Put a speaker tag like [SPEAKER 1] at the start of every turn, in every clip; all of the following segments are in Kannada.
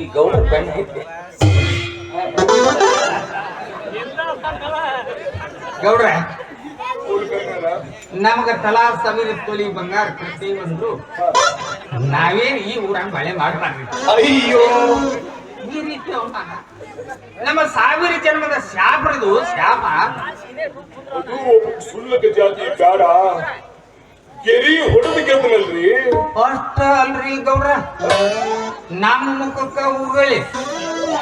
[SPEAKER 1] ಈ ಗೌಡ ಐತಿ ಗೌಡ್ರ ನಮಗ ತಲಾ ಸಮೀರ ತೊಲಿ ಬಂಗಾರ ಪ್ರತಿ ಬಂದ್ರು. ನಾವೇನ್ ಈ ಊರಾಗ ಮಳೆ ಮಾಡ್ಬಾರ್ದು.
[SPEAKER 2] ಅಯ್ಯೋ.
[SPEAKER 1] ಈ ರೀತಿ ನಮ್ಮ ಸಾವಿರ ಜನ್ಮದ ಶಾಪರದು ಶಾಪ
[SPEAKER 2] ಸುಳ್ಳಕ ಜಾತಿ ಬೇಡ. ಗೆರಿ ಹೊಡೆದು ಗೆದ್ದನಲ್ರಿ
[SPEAKER 1] ಅಷ್ಟ ಅಲ್ರಿ ಗೌರ. ನಮ್ಮ ಮುಖಕ್ಕ ಉಗುಳಿ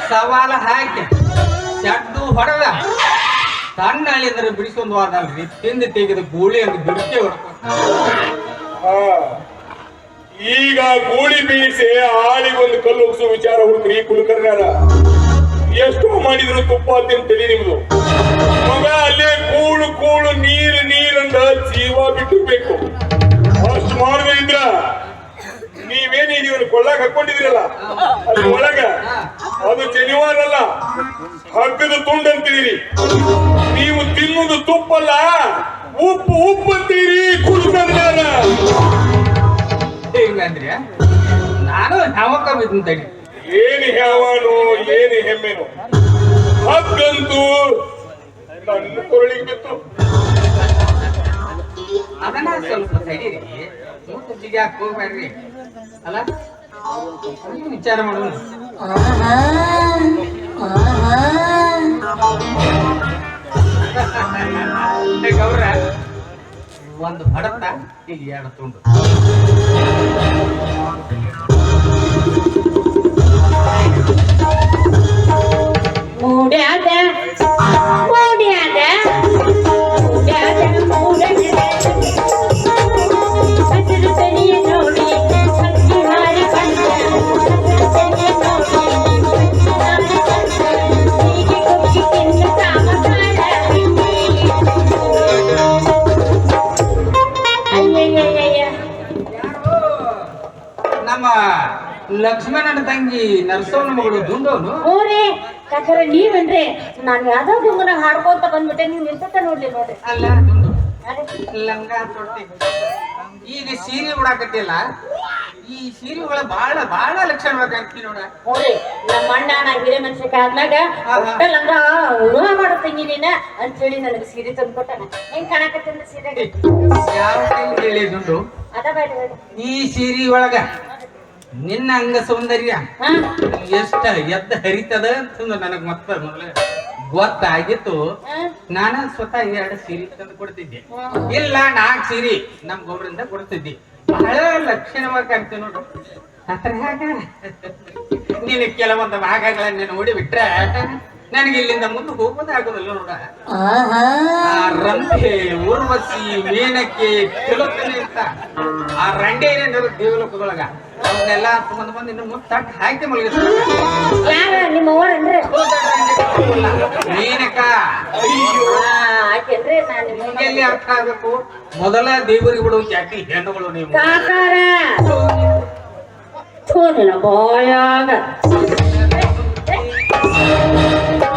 [SPEAKER 1] ಸವಾಲ ಹಾಕಿ ಚಡ್ಡು ಹೊಡೆದ. ಸಣ್ಣ ಅಳಿದ್ರೆ ಬಿಡಿಸೊಂದು ವಾದಲ್ರಿ ತಿಂದು ತೆಗೆದ ಗೂಳಿ ಅಂತ ಬಿಡಿಸಿ ಹೊಡ್ಕೊಂಡು
[SPEAKER 2] ಹಾ. ಈಗ ಗೂಳಿ ಬೀಸಿ ಆಳಿಗೊಂದು ಕಲ್ಲು ಉಗ್ಸೋ ವಿಚಾರ ಹುಡುಕ್ರಿ ಕುಲಕರ್ಣ್ಯಾರ. ಎಷ್ಟು ಮಾಡಿದ್ರು ತುಪ್ಪ ತಲೆ ನಿಮ್ದು. ಮಗ ಅಲ್ಲೇ ಕೂಳು ಕೂಳು ನೀರು ನೀರಂದ ಜೀವ ಬಿಟ್ಟಿರ್ಬೇಕು. ಇದ್ರ ನೀವೇನ್ ಇವ್ನ ಕೊಳ್ಳಾಗ ಹಾಕೊಂಡಿದ್ರಲ್ಲ ಅದ್ರ ಒಳಗ ಅದು ಜನಿವಾರ ಅಲ್ಲ ಹಗ್ಗದ ತುಂಡು ಅಂತೀರಿ ನೀವು ತಿನ್ನುವುದು ತುಪ್ಪಲ್ಲ ಉಪ್ಪು ಉಪ್ಪು ಅಂತೀರಿ ಕುಲಕರ್ಣ್ಯಾರ
[SPEAKER 1] ಹಿಂಗಂದ್ರೆ ನಾನು ಬಿದ್ದು ತಡಿ.
[SPEAKER 2] ಏನು ಹ್ಯಾವಾನು ಏನು ಹೆಮ್ಮೆನು. ಹಗ್ಗಂತೂ ನನ್ನ ಕೊರಳಿಗೆ ಬಿತ್ತು.
[SPEAKER 1] ಅದನ್ನ ಸ್ವಲ್ಪ ತಡೀರಿ ಮೂತ ಜಿಗ್ಯಾಕ್ ಹೋಗ್ಬೇಡ್ರಿ ಅಲ್ಲ ವಿಚಾರ ಮಾಡೋಣ ಗೌರ ಒಂದು ಬಡತ ಈಗ ಎರಡು ತುಂಡು
[SPEAKER 3] ಮೂಡ್ಯಾದ
[SPEAKER 1] ನಮ್ಮ ಲಕ್ಷ್ಮಣನ ತಂಗಿ ನರಸವನ ಮಗಳು ದುಂಡವನು
[SPEAKER 3] ಓರೇ ಯಾಕಂದ್ರೆ ನೀವೇನ್ರಿ? ನಾನು ಯಾವ್ದೋ ಗುಂಗನ ಹಾಡ್ಕೊಂತ ಬಂದ್ಬಿಟ್ಟೆ ನೀವು ನಿಲ್ಸತ್ತ ನೋಡ್ಲಿ ನೋಡ್ರಿ?
[SPEAKER 1] ಅಲ್ಲ ದುಂಡು. ಲಂಗ ಈಗ ಸೀರೆ ಉಡಾಕತ್ತಿಲ್ಲ ಈ ಸೀರೆ ಒಳ ಬಹಳ ಬಹಳ ಲಕ್ಷಣ ನೋಡ್ರಿ ನೋಡ.
[SPEAKER 3] ಹೋರಿ ನಮ್ಮ ಅಣ್ಣ ನಾ ಹಿರೇ ಮನುಷ್ಯಕ್ಕೆ ಆದ್ಮ್ಯಾಗ ಲಂಗ ಉಳುವ ಮಾಡತ್ತೀನಿ ನೀನ ಅಂತೇಳಿ ನನಗೆ ಸೀರೆ ತಂದು ಕೊಟ್ಟಾನ. ಹೆಂಗ್ ಕಾಣಕತ್ತಿಂದ ಸೀರೆ
[SPEAKER 1] ಯಾವ ಟೈಮ್ ಹೇಳಿ ದುಂಡು?
[SPEAKER 3] ಅದ ಬೇಡ
[SPEAKER 1] ಈ ಸೀರೆ ಒಳಗ ನಿನ್ನ ಅಂಗ ಸೌಂದರ್ಯ. ಎಷ್ಟ ಎದ್ದ ಹರಿತದ ಅಂತಂದು ನನಗ್ ಮತ್ತ ಮೊದಲ ಗೊತ್ತಾಗಿತ್ತು. ನಾನ ಸ್ವತಃ ಎರಡು ಸೀರೆ ತಂದು ಕೊಡ್ತಿದ್ದೆ. ಇಲ್ಲ ನಾಲ್ಕು ಸೀರೆ ನಮ್ ಗೊಬ್ಬರಿಂದ ಕೊಡ್ತಿದ್ದಿ. ಬಹಳ ಲಕ್ಷಣವಾಗಿ ಕಾಣ್ತೀವಿ ನೋಡು. ಅತ್ರ ಹೇಗ. ನೀನು ಕೆಲವೊಂದು ಭಾಗಗಳನ್ನ ನೋಡಿ ಬಿಟ್ರೆ ನನಗೆ ಇಲ್ಲಿಂದ ಮುಂದೆ ಹೋಗೋದಾಗೋದಿಲ್ಲ ನೋಡ. ಆ ರಂಭೆ ಊರ್ವಶಿ ಮೇನಕ್ಕೆ ತಿಲೋತ್ತನೆ ಅಂತ ಆ ರಂಡೆ ಏನೇನು ದೇವಲೋಕದೊಳಗ. ಅವನ್ನೆಲ್ಲ ತಗೊಂಡ್ ಬಂದು ಇನ್ನು ಮುಂದೆ ತಟ್ಟು ಹಾಕಿ ಮಲಗಿಸ್ತಾರೆ. ಮೇನಕ. ಎಲ್ಲಿ ಅರ್ಥ ಆಗ್ಬೇಕು? ಮೊದಲ ದೇವರಿಗೆ ಬಿಡುವ ಜಾತಿ ಹೆಣ್ಣುಗಳು ನೀವು.
[SPEAKER 3] ಬಾಯಾಗ.
[SPEAKER 2] Música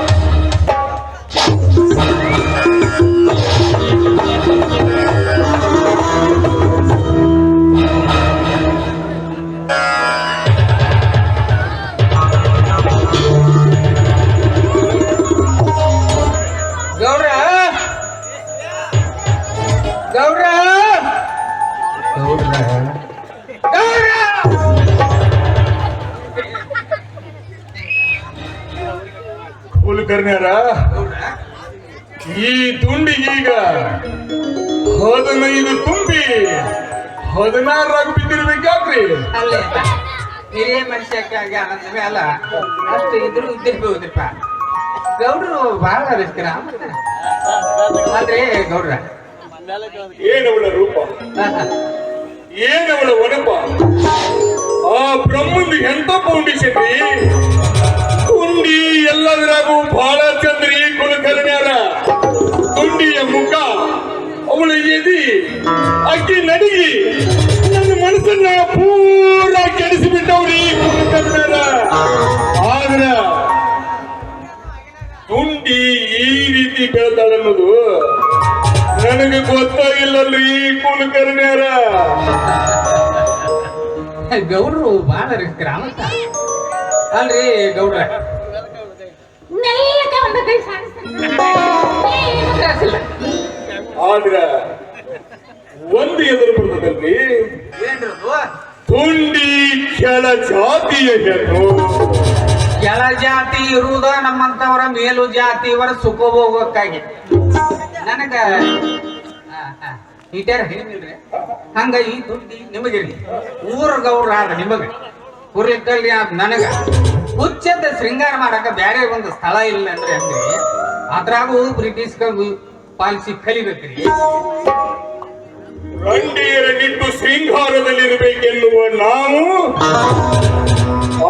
[SPEAKER 2] ಹದಿನೈದು ತುಂಬಿ ಹದಿನಾರರಾಗ
[SPEAKER 1] ಬಿದ್ದಿರ್ಬೇಕಾದ್ರಿ ಹಿರಿಯ ಮನುಷ್ಯಕ್ಕಾಗಿ ಅಲ್ಲ ಅಷ್ಟು ಇದ್ರು ಇದ್ದಿರ್ಬೋದ್ರಿಪ್ಪ. ಗೌಡ್ರು ಬಹಳ ಆದ್ರೆ ಗೌಡ್ರ.
[SPEAKER 2] ಏನವಳ ರೂಪ? ಏನವಳ ಒಡಪ? ಆ ಬ್ರಹ್ಮಂದು ಎಂತ ಫೌಂಡೇಶನ್ ರೀ? ಕುಂಡಿ ಎಲ್ಲದ್ರಾಗೂ ಬಹಳ ಚಂದ್ರಿ. ಎದಿ ಅಕ್ಕಿ ನಡಿಗಿ, ನನ್ನ ಮನಸ್ಸನ್ನ ಪೂರ ಕೆಡಿಸಿಬಿಟ್ಟವ್ರಿ ಬಿಟ್ಟವ್ರಿ ಆದ್ರ ತುಂಡಿ ಈ ರೀತಿ ಬೆಳೆದಾಳನ್ನೋದು ನನಗೆ ಗೊತ್ತಾಗಿಲ್ಲಲ್ರಿ ಕುಲಕರ್ಣ್ಯಾರ.
[SPEAKER 1] ಗೌಡ್ರು ಬಾಳ ರೀ ಗ್ರಾಮ ಅಲ್ರಿ ಗೌಡ್ರ.
[SPEAKER 2] ಜಾತಿಯ ಹೆಣ್ಣು
[SPEAKER 1] ಕೆಳ ಜಾತಿ ಇರುವುದ ನಮ್ಮಂತವರ ಮೇಲು ಜಾತಿ ಇವರ ಸುಖ ಹೋಗೋಕ್ಕಾಗಿ ನನಗ ಈಟರ್ ಹೇಳಿಲ್ರಿ ಹಂಗ ಈ ದುಡ್ಡಿ ನಿಮಗಿರ್ಲಿ. ಊರ ಗೌರ ಆದ ನಿಮಗ. ಕುರ್ಲಿಕ್ಕಲ್ಲಿ ಆದ ನನಗ. ಹುಚ್ಚದ ಶೃಂಗಾರ ಮಾಡಕ ಬೇರೆ ಒಂದು ಸ್ಥಳ ಇಲ್ಲ ಅಂದ್ರೆ ಅಂದ್ರೆ ಅದ್ರಾಗೂ ಬ್ರಿಟಿಷ್ ಪಾಲಿಸಿ ಕಲಿಬೇಕ್ರಿ.
[SPEAKER 2] ರಂಡಿಯರ ನಿಟ್ಟು ಶೃಂಗಾರದಲ್ಲಿರಬೇಕೆನ್ನುವ ನಾವು,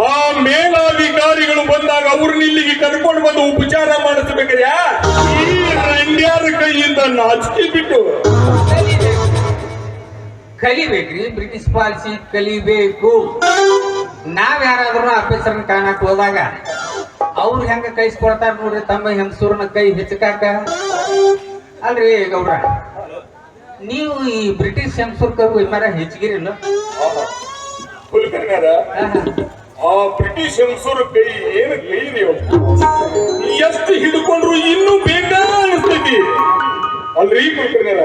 [SPEAKER 2] ಆ ಮೇಲಾಧಿಕಾರಿಗಳು ಬಂದಾಗ ಅವ್ರನ್ನ ಇಲ್ಲಿಗೆ ಕರ್ಕೊಂಡು ಬಂದು ಉಪಚಾರ ಮಾಡಿಸ್ಬೇಕ್ರಿ ಈ ರಂಡ್ಯಾರ ಕೈಯಿಂದ ನಾಚಿಕೆ ಬಿಟ್ಟು.
[SPEAKER 1] ಕಲಿಬೇಕ್ರಿ, ಬ್ರಿಟಿಷ್ ಪಾಲಿಸಿ ಕಲಿಬೇಕು. ನಾವ್ ಯಾರಾದ್ರೂ ಆಫೀಸರ್ನ ಕಾಣಕ್ ಹೋದಾಗ ಅವ್ರು ಹೆಂಗ ಕೈಸ್ಕೊಡ್ತಾರ ನೋಡ್ರಿ, ತಮ್ಮ ಹೆಂಗಸೂರ್ನ ಕೈ ಹೆಚ್ಚಕಾಕ? ಅಲ್ರಿ ಗೌಡ್ರ. ನೀವು ಈ ಬ್ರಿಟಿಷ್ ಹೆಂಗಸೂರ್ ಕೈ ವಿಮಾನ ಹೆಚ್ಚಿಗಿರಿಲ್ಲ?
[SPEAKER 2] ಕುಲಕರ್ಣ್ಯಾರ ಆ ಬ್ರಿಟಿಷ್ ಹೆಂಗಸರು ಕೈ ಏನು ಕೈ ನೀವು? ಎಷ್ಟು ಹಿಡ್ಕೊಂಡ್ರು ಇನ್ನೂ ಬೇಕಾ ಅನಿಸ್ತೈತಿ ಅಲ್ರಿ ಕುಲಕರ್ಣ್ಯಾರ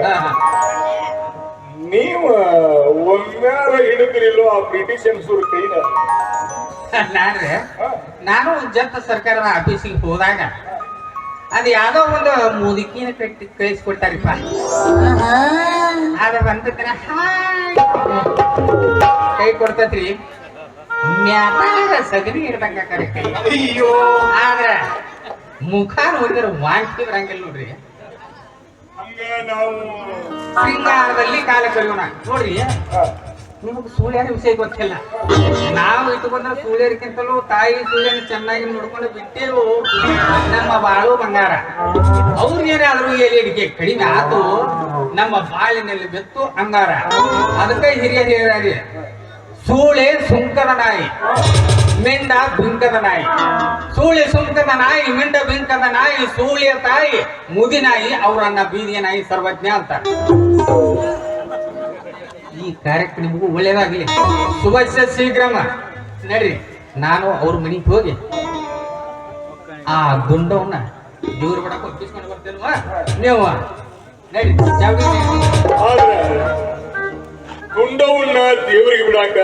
[SPEAKER 2] ನೀವು ಒಮ್ಮ್ಯಾರ ಹಿಡಿದ್ರಿಲ್ಲೋ ಆ ಬ್ರಿಟಿಷ್ ಹೆಂಗಸರು ಕೈನ?
[SPEAKER 1] ನಾನು ಸರ್ಕಾರ ಸರ್ಕಾರದ ಆಫೀಸಿಗೆ ಹೋದಾಗ ಅದ್ ಯಾವ್ದೋ ಒಂದು ಮುದುಕಿನ ಕಟ್ಟಿ ಕಳಿಸ್ಕೊಡ್ತಾರಪ್ಪ. ಅದ ಬಂದಿದ್ರೆ ಕೈ ಕೊಡ್ತತ್ರಿ. ಮ್ಯಾಗ ಸಗಣಿ ಇಡ್ದಂಗ ಕೈ.
[SPEAKER 2] ಅಯ್ಯೋ.
[SPEAKER 1] ಆದ್ರ ಮುಖ ನೋಡಿದ್ರೆ ವಾಂತಿ ಬರಂಗಿಲ್ಲ ನೋಡ್ರಿ. ಶೃಂಗಾರದಲ್ಲಿ ಕಾಲ ಕರಿಯೋಣ ನೋಡ್ರಿ. ನಿಮಗೆ ಸೂಳ್ಯನ ವಿಷಯ ಗೊತ್ತಿಲ್ಲ. ನಾವು ಇಟ್ಟುಕೊಂಡ್ರೆ ಸೂಳ್ಯರಿಗಿಂತಲೂ ತಾಯಿ ಸೂಳ್ಯನ ಚೆನ್ನಾಗಿ ನೋಡ್ಕೊಂಡು ಬಿಟ್ಟೇವು ನಮ್ಮ ಬಾಳು ಬಂಗಾರ ಅವ್ರಿಗೇನಾದ್ರೂ ಎಲ್ಲಿಡಿಕೆ ಕಡಿಮೆ ಆತು, ನಮ್ಮ ಬಾಳಿನಲ್ಲಿ ಬೆತ್ತು ಅಂಗಾರ. ಅದಕ್ಕೆ ಹಿರಿಯ ಹಿರಿಯರಾಗಿ, ಸೂಳೆ ಸುಂಕದ ನಾಯಿ, ಮಿಂಡ ಬಿಂಕದ ನಾಯಿ. ಸೂಳೆ ಸುಂಕದ ನಾಯಿ, ಮಿಂಡ ಬಿಂಕದ ನಾಯಿ, ಸೂಳೆಯ ತಾಯಿ, ಮುದಿ ನಾಯಿ ಅವರನ್ನ ಬೀದಿಯ ನಾಯಿ ಸರ್ವಜ್ಞ ಅಂತ. ಈ ಕಾರ್ಯಕ್ಕೆ ನಿಮಗೂ ಒಳ್ಳೇದಾಗಲಿ. ಶುಭ ಶೀಘ್ರಮ ನಡ್ರಿ. ನಾನು ಅವ್ರ ಮನೆಗೆ ಹೋಗಿ ಆ ದುಂಡವನ್ನ ದೇವ್ರ ಬಡಕ ಒಪ್ಪಿಸ್ಕೊಂಡು ಬರ್ತೇನವ ನೀವು
[SPEAKER 2] ಆದ್ರೆ ಗುಂಡವನ್ನ ದೇವರಿಗೆ ಬಿಡಾಕ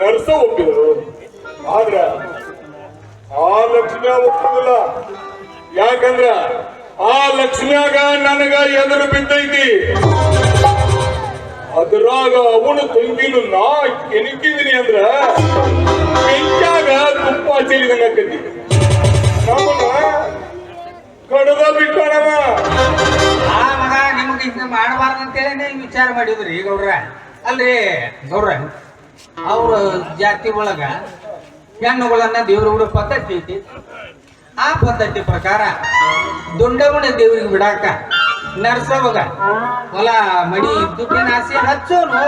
[SPEAKER 2] ನರ್ಸ ಒಪ್ಪಿದ್ರು. ಆದ್ರ ಆ ಲಕ್ಷ್ಮಿ ಒಪ್ಪುದಿಲ್ಲ ಯಾಕಂದ್ರ ಆ ಲಕ್ಷ್ಮ್ಯಾಗ ನನಗ ಎದುರು ಬಿದ್ದೈತಿ. ಅದ್ರಾಗ ಅವನು ತಂಗಿನು ನಾ ಕೆಣಕಿದೀನಿ ಅಂದ್ರ ಬೆಂಕ್ಯಾಗ ತುಪ್ಪ ಚೆಲ್ಲಿದಂಗ ಆಕತಿ. ಕಡದ ಬಿಟ್ಟಣವ
[SPEAKER 1] ಆ ಮಗ ನಿಮ್ಗೆ ಹಿಂಗ ಮಾಡಬಾರ್ದು ಅಂತೇಳಿ ವಿಚಾರ ಮಾಡಿದ್ರಿ ಗೌಡ್ರ ಅಲ್ರಿ ಗೌಡ್ರ ಅವ್ರ ಜಾತಿ ಒಳಗ ಹೆಣ್ಣುಗಳನ್ನ ದೇವ್ರ ಪದ್ಧತಿ ಐತಿ. ಆ ಪದ್ಧತಿ ಪ್ರಕಾರ ದುಂಡಗುಣ ದೇವ್ರಿಗೆ ಬಿಡಾಕ ನರ್ಸವಾಗ ಹೊಲ ಮಡಿ ದುಡ್ಡಿನ ಆಸೆ ಹಚ್ಚೋನು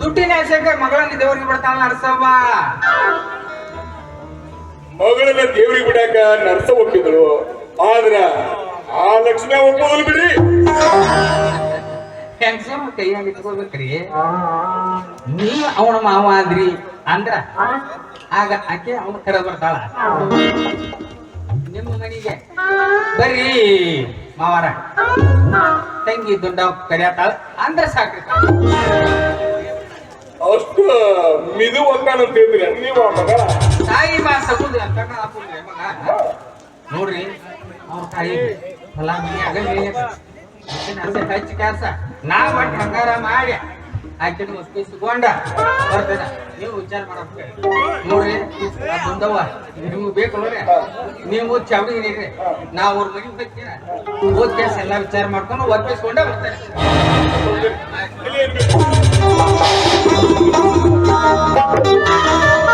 [SPEAKER 1] ದುಡ್ಡಿನ ಆಸೆಗೆ ಮಗಳನ್ನ ದೇವ್ರಿಗೆ ಬಿಡ್ತಾಳ ನರ್ಸವ್ವ
[SPEAKER 2] ಮಗಳನ್ನ ದೇವ್ರಿಗೆ ಬಿಡಾಕ ನರ್ಸ ಒಪ್ಪಿದ್ರು ಆದ್ರ ಆ ಲಕ್ಷ್ಮಿ ಒಪ್ಪೋದಲ್ ಬಿಡಿ
[SPEAKER 1] ಹೆಂಗಸಮ್ಮ ಕೈಯಾಗ ಇಟ್ಕೋಬೇಕ್ರಿ. ನೀ ಅವನ ಮಾವ ಆದ್ರಿ ಅಂದ್ರ ಆಗ ಆಕೆ ಅವನ ಕರೆ ಬರ್ತಾಳ. ನಿಮ್ಮ ಮನೆಗೆ. ಬರ್ರಿ ಮಾವಾರ. ತಂಗಿ ದುಂಡ ಕರಿಯತ್ತಾಳ ಅಂದ್ರ ಸಾಕ್ರಿ.
[SPEAKER 2] ಅಷ್ಟು ಮಿದು ಅಂತ ಹೇಳಿದ್ರಿ ನೀವು ಮಗ?
[SPEAKER 1] ತಾಯಿ ಮಾ ಸಗುದ್ರಿ ಅಂತ ಹಾಕೊಂಡ್ರಿ ಮಗ? ನೋಡ್ರಿ ಅವ್ರ ತಾಯಿ ಹೊಲ ಮನೆ ಆಗಲಿ ಹಚ್ಚಿ ಕೆಲಸ. ನಾ ಒಟ್ಟು ಬಂಗಾರ ಮಾಡಿ. ಆಕಿನ ಮುಸ್ಕಿ ಸಿಗೋಂಡ ಬರ್ತೇನೆ. ನೀವು ವಿಚಾರ ಮಾಡಬೇಕು ನೋಡ್ರಿ ಬಂದವ. ಬೇಕು ಬೇಕಲ್ರಿ ನೀವು ಚಾವಡಿ ಹಿಡೀರಿ ನಾವು ಅವ್ರ ಮನೆಗೆ ಹೋಗ್ತೀರ? ಹೋದ ಕೆಲಸ ಎಲ್ಲ ವಿಚಾರ ಮಾಡ್ಕೊಂಡು ಒಪ್ಪಿಸ್ಕೊಂಡ ಬರ್ತಾರೆ.